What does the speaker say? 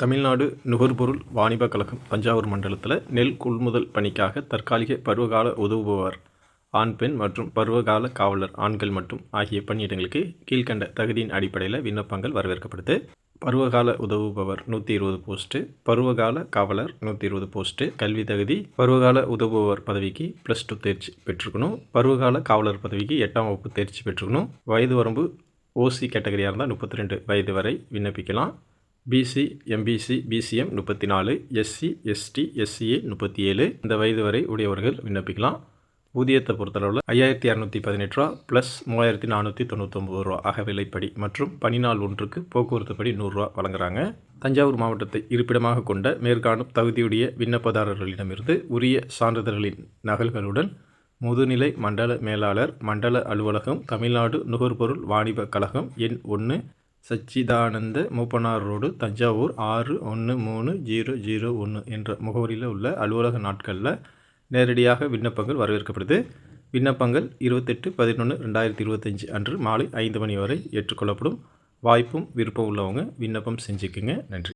தமிழ்நாடு நுகர்பொருள் வாணிப கழகம் தஞ்சாவூர் மண்டலத்தில் நெல் கொள்முதல் பணிக்காக தற்காலிக பருவகால உதவுபவர் ஆண் பெண் மற்றும் பருவகால காவலர் ஆண்கள் மற்றும் ஆகிய பணியிடங்களுக்கு கீழ்கண்ட தகுதியின் அடிப்படையில் விண்ணப்பங்கள் வரவேற்கப்படுது. பருவகால உதவுபவர் நூற்றி இருபது போஸ்ட்டு பருவகால காவலர் நூற்றி இருபது போஸ்ட்டு கல்வி தகுதி பருவகால உதவுபவர் பதவிக்கு ப்ளஸ் டூ தேர்ச்சி பெற்றுக்கணும் பருவகால காவலர் பதவிக்கு எட்டாம் வகுப்பு தேர்ச்சி பெற்றுக்கணும் வயது வரம்பு ஓசி கேட்டகரியாக இருந்தால் முப்பத்தி ரெண்டு வயது வரை விண்ணப்பிக்கலாம். பிசி எம்பிசி பிசிஎம் முப்பத்தி நாலு எஸ்சி எஸ்டி எஸ்சிஏ முப்பத்தி ஏழு. இந்த வயது வரை உடையவர்கள் விண்ணப்பிக்கலாம். ஊதியத்தை பொறுத்தளவில் ஐயாயிரத்தி இரநூத்தி பதினெட்டு ரூபா ப்ளஸ் மூவாயிரத்தி நானூற்றி தொண்ணூத்தொம்பது ரூபா ஆக விலைப்படி மற்றும் பனிநாள் ஒன்றுக்கு போக்குவரத்து படி நூறுரூவா வழங்குறாங்க. தஞ்சாவூர் மாவட்டத்தை இருப்பிடமாக கொண்ட மேற்காணும் தகுதியுடைய விண்ணப்பதாரர்களிடமிருந்து உரிய சான்றிதழ்களின் நகல்களுடன் முதுநிலை மண்டல மேலாளர் மண்டல அலுவலகம் தமிழ்நாடு நுகர்பொருள் வாணிப கழகம் எண் ஒன்று சச்சிதானந்த மூப்பனார் ரோடு தஞ்சாவூர் ஆறு ஒன்று மூணு ஜீரோ ஜீரோ ஒன்று என்ற முகவரியில் உள்ள அலுவலக நாட்களில் நேரடியாக விண்ணப்பங்கள் வரவேற்கப்படுது. விண்ணப்பங்கள் இருபத்தெட்டு பதினொன்று ரெண்டாயிரத்தி இருபத்தஞ்சி அன்று மாலை ஐந்து மணி வரை ஏற்றுக்கொள்ளப்படும். வாய்ப்பும் விருப்பம் உள்ளவங்க விண்ணப்பம் செஞ்சுக்குங்க. நன்றி.